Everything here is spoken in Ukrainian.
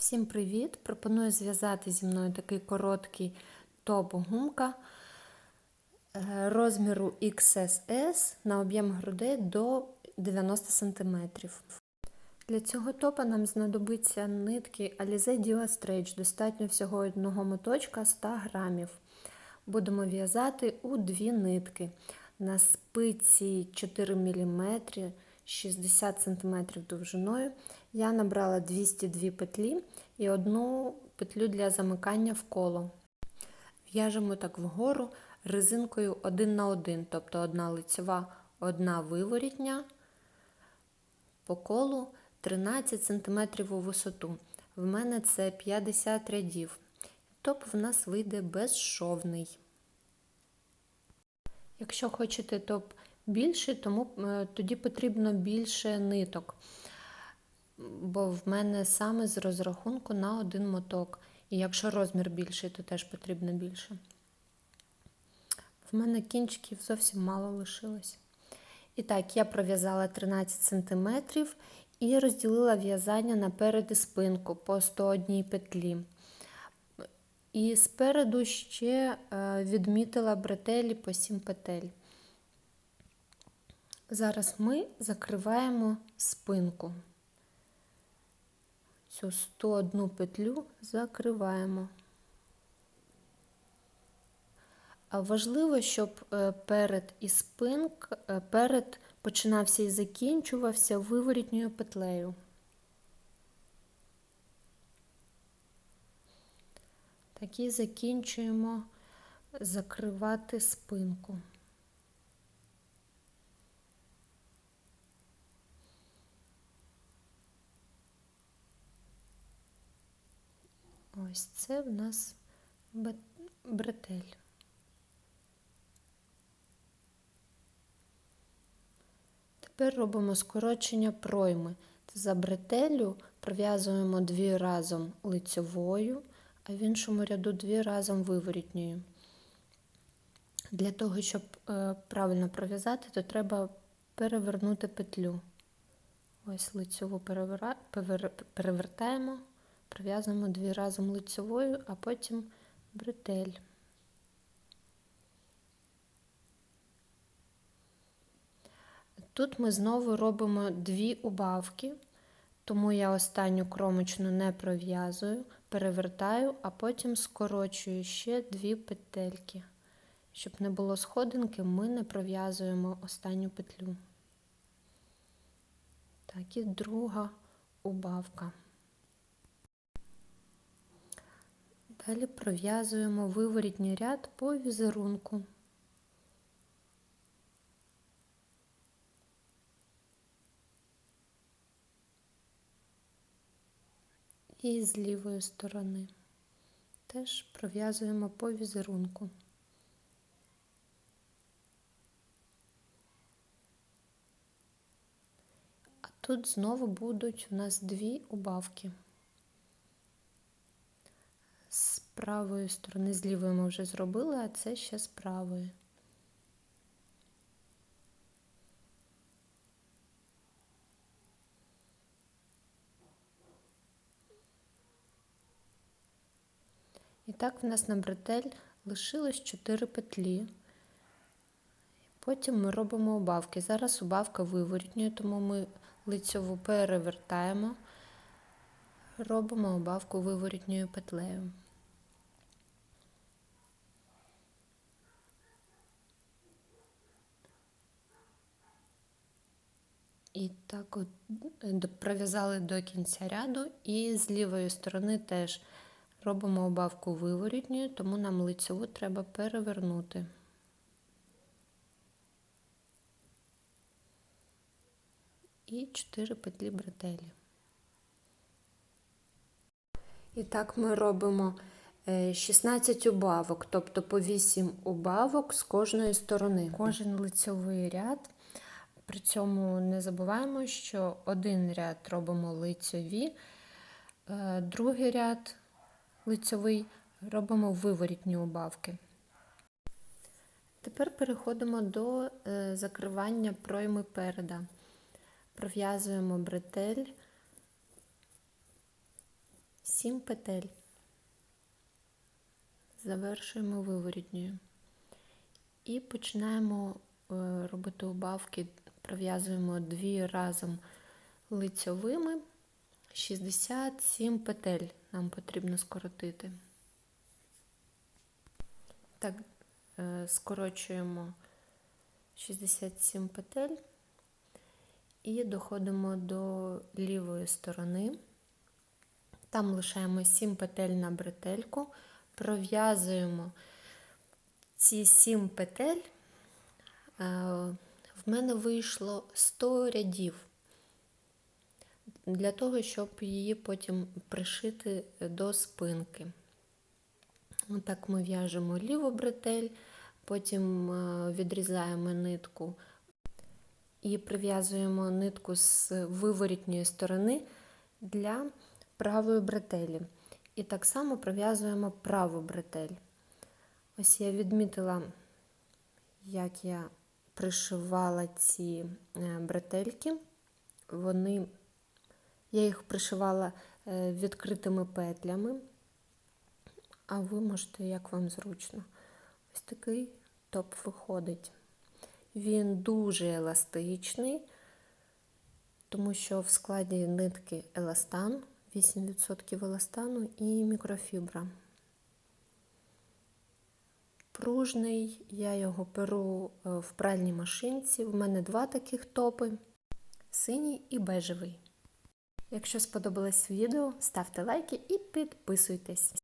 Всім привіт! Пропоную зв'язати зі мною такий короткий топ-гумка е, розміру XSS на об'єм грудей до 90 см. Для цього топа нам знадобиться нитки Alize Dio Stretch, достатньо всього одного моточка 100 грамів. Будемо в'язати у дві нитки. На спиці 4 мм 60 см довжиною. Я набрала 202 петлі і одну петлю для замикання в коло. В'яжемо так вгору резинкою 1 на 1, тобто одна лицева, одна виворітня по колу 13 см у висоту. В мене це 50 рядів. Топ в нас вийде безшовний. Якщо хочете топ більший, тому тоді потрібно більше ниток. Бо в мене саме з розрахунку на один моток. І якщо розмір більший, то теж потрібно більше. В мене кінчиків зовсім мало лишилось. І так, я пров'язала 13 см і розділила в'язання наперед і спинку по 101 петлі. І спереду ще відмітила бретелі по 7 петель. Зараз ми закриваємо спинку. Цю 101 петлю закриваємо. Важливо, щоб перед і спинк, перед починався і закінчувався виворітньою петлею. Так і закінчуємо закривати спинку. Ось це в нас бретель. Тепер робимо скорочення пройми. За бретелю пров'язуємо дві разом лицьовою, а в іншому ряду дві разом виворітньою. Для того, щоб правильно пров'язати, то треба перевернути петлю. Ось лицьову перевертаємо. Пров'язуємо дві разом лицевою, а потім бретель. Тут ми знову робимо дві убавки, тому я останню кромочну не пров'язую, перевертаю, а потім скорочую ще дві петельки. Щоб не було сходинки, ми не пров'язуємо останню петлю. Так, і друга убавка. Далі пров'язуємо виворітній ряд по візерунку. І з лівої сторони теж пров'язуємо по візерунку. А тут знову будуть у нас дві убавки. З правої сторони, з лівої ми вже зробили, а це ще з правої. І так в нас на бретель лишилось 4 петлі. Потім ми робимо убавки. Зараз убавка виворітньої, тому ми лицьову перевертаємо, робимо убавку виворітньою петлею. І так от пров'язали до кінця ряду, і з лівої сторони теж робимо обавку виворітньою, тому нам лицеву треба перевернути. І 4 петлі бретелі. І так ми робимо 16 убавок, тобто по 8 убавок з кожної сторони. Кожен лицьовий ряд. При цьому не забуваємо, що один ряд робимо лицьові, другий ряд лицьовий робимо виворітні убавки. Тепер переходимо до закривання пройми переда. Пров'язуємо бретель 7 петель. Завершуємо виворітньою. І починаємо е, робити убавки, пров'язуємо дві разом лицьовими. 67 петель нам потрібно скоротити. Так, е, скорочуємо 67 петель і доходимо до лівої сторони. Там лишаємо 7 петель на бретельку, пров'язуємо ці 7 петель. Е, В мене вийшло 100 рядів для того, щоб її потім пришити до спинки. Отак ми в'яжемо ліву бретель, потім е, відрізаємо нитку і прив'язуємо нитку з виворітньої сторони для правої бретелі. І так само прив'язуємо праву бретель. Ось я відмітила, як я пришивала ці е, бретельки. Вони, я їх пришивала е, відкритими петлями, а ви можете, як вам зручно. Ось такий топ виходить. Він дуже еластичний, тому що в складі нитки еластан, 8% еластану і мікрофібра. Пружний, я його перу е, в пральній машинці. В мене два таких топи синій і бежевий. Якщо сподобалось відео, ставте лайки і підписуйтесь.